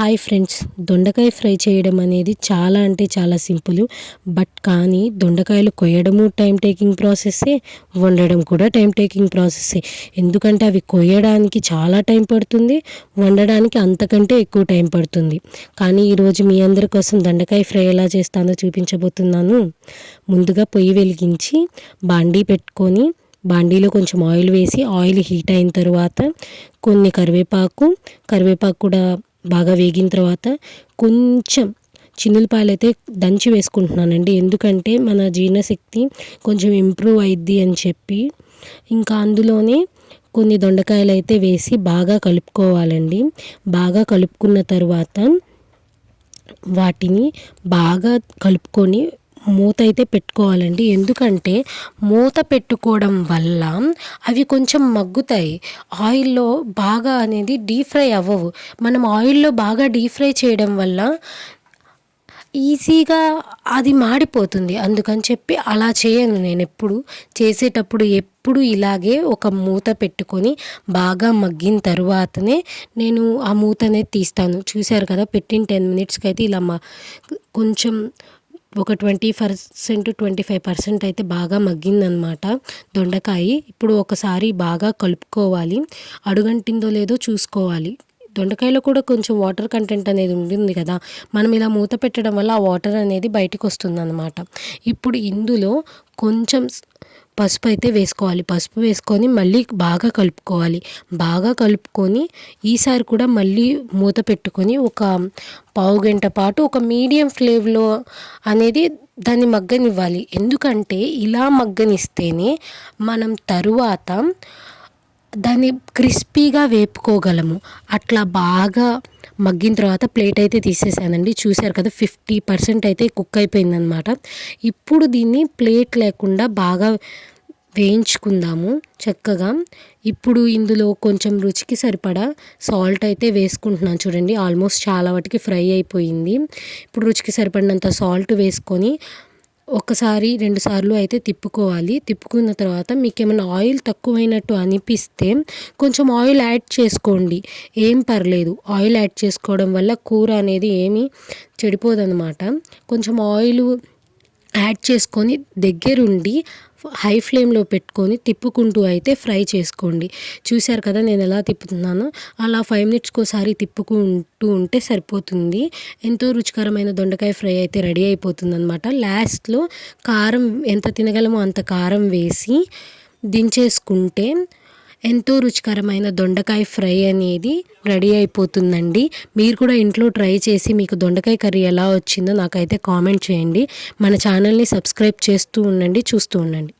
Hi friends దొండకాయ fry చేయడం అనేది చాలా అంటే చాలా సింపుల్. బట్ కానీ దొండకాయలు కొయ్యడము టైం టేకింగ్ ప్రాసెస్సే వండడం కూడా టైం టేకింగ్ ప్రాసెస్సే. ఎందుకంటే అవి కొయ్యడానికి చాలా టైం పడుతుంది వండడానికి అంతకంటే ఎక్కువ టైం పడుతుంది. కానీ ఈరోజు మీ అందరి కోసం దొండకాయ ఫ్రై ఎలా చేస్తానో చూపించబోతున్నాను. ముందుగా పొయ్యి వెలిగించి బాండీ పెట్టుకొని బాండీలో కొంచెం ఆయిల్ వేసి ఆయిల్ హీట్ అయిన తర్వాత కొన్ని కరివేపాకు కరివేపాకు కూడా బాగా వేగిన తర్వాత కొంచెం చిన్నులపాయలు అయితే దంచి వేసుకుంటున్నానండి. ఎందుకంటే మన జీర్ణశక్తి కొంచెం ఇంప్రూవ్ అయిద్ది అని చెప్పి ఇంకా అందులోనే కొన్ని దొండకాయలు అయితే వేసి బాగా కలుపుకోవాలండి. బాగా కలుపుకున్న తర్వాత వాటిని బాగా కలుపుకొని మూత అయితే పెట్టుకోవాలండి. ఎందుకంటే మూత పెట్టుకోవడం వల్ల అవి కొంచెం మగ్గుతాయి. ఆయిల్లో బాగా అనేది డీప్ ఫ్రై అవ్వవు. మనం ఆయిల్లో బాగా డీప్ ఫ్రై చేయడం వల్ల ఈజీగా అది మాడిపోతుంది. అందుకని చెప్పి అలా చేయను నేను ఎప్పుడు. చేసేటప్పుడు ఎప్పుడు ఇలాగే ఒక మూత పెట్టుకొని బాగా మగ్గిన తర్వాతనే నేను ఆ మూత అనేది తీస్తాను. చూశారు కదా పెట్టిన టెన్ మినిట్స్కి అయితే ఇలా కొంచెం ఒక twenty percent twenty five percent అయితే బాగా మగ్గిందనమాట దొండకాయ ఇప్పుడు ఒకసారి బాగా కలుపుకోవాలి. అడుగంటిందో లేదో చూసుకోవాలి. దొండకాయలో కూడా కొంచెం వాటర్ కంటెంట్ అనేది ఉంటుంది కదా. మనం ఇలా మూత పెట్టడం వల్ల ఆ వాటర్ అనేది బయటకు వస్తుంది అనమాట ఇప్పుడు ఇందులో కొంచెం పసుపు అయితే వేసుకోవాలి. పసుపు వేసుకొని మళ్ళీ బాగా కలుపుకోవాలి. బాగా కలుపుకొని ఈసారి కూడా మళ్ళీ మూత పెట్టుకొని ఒక పావు గంట పాటు ఒక మీడియం ఫ్లేమ్లో అనేది దాన్ని మగ్గనివ్వాలి. ఎందుకంటే ఇలా మగ్గనిస్తేనే మనం తరువాత దాన్ని క్రిస్పీగా వేపుకోగలము. అట్లా బాగా మగ్గిన తర్వాత ప్లేట్ అయితే తీసేసానండి. చూశారు కదా ఫిఫ్టీ పర్సెంట్ అయితే కుక్ అయిపోయిందనమాట. ఇప్పుడు దీన్ని ప్లేట్ లేకుండా బాగా వేయించుకుందాము చక్కగా. ఇప్పుడు ఇందులో కొంచెం రుచికి సరిపడా సాల్ట్ అయితే వేసుకుంటున్నాను చూడండి. ఆల్మోస్ట్ చాలా వాటికి ఫ్రై అయిపోయింది. ఇప్పుడు రుచికి సరిపడినంత సాల్ట్ వేసుకొని ఒకసారి రెండు సార్లు అయితే తిప్పుకోవాలి. తిప్పుకున్న తర్వాత మీకు ఏమైనా ఆయిల్ తక్కువైనట్టు అనిపిస్తే కొంచెం ఆయిల్ యాడ్ చేసుకోండి. ఏం పర్లేదు. ఆయిల్ యాడ్ చేసుకోవడం వల్ల కూర అనేది ఏమీ చెడిపోదన్నమాట. కొంచెం ఆయిల్ యాడ్ చేసుకొని దగ్గరుండి హై ఫ్లేమ్లో పెట్టుకొని తిప్పుకుంటూ అయితే ఫ్రై చేసుకోండి. చూశారు కదా నేను ఎలా తిప్పుతున్నాను? అలా ఫైవ్ మినిట్స్కి ఒకసారి తిప్పుకుంటూ ఉంటే సరిపోతుంది. ఎంతో రుచికరమైన దొండకాయ ఫ్రై అయితే రెడీ అయిపోతుంది అనమాట లాస్ట్లో కారం ఎంత తినగలమో అంత కారం వేసి దించేసుకుంటే ఎంతో రుచికరమైన దొండకాయ ఫ్రై అనేది రెడీ అయిపోతుందండి. మీరు కూడా ఇంట్లో ట్రై చేసి మీకు దొండకాయ కర్రీ ఎలా వచ్చిందో నాకైతే కామెంట్ చేయండి. మన ఛానల్ని సబ్స్క్రైబ్ చేస్తూ ఉండండి చూస్తూ ఉండండి.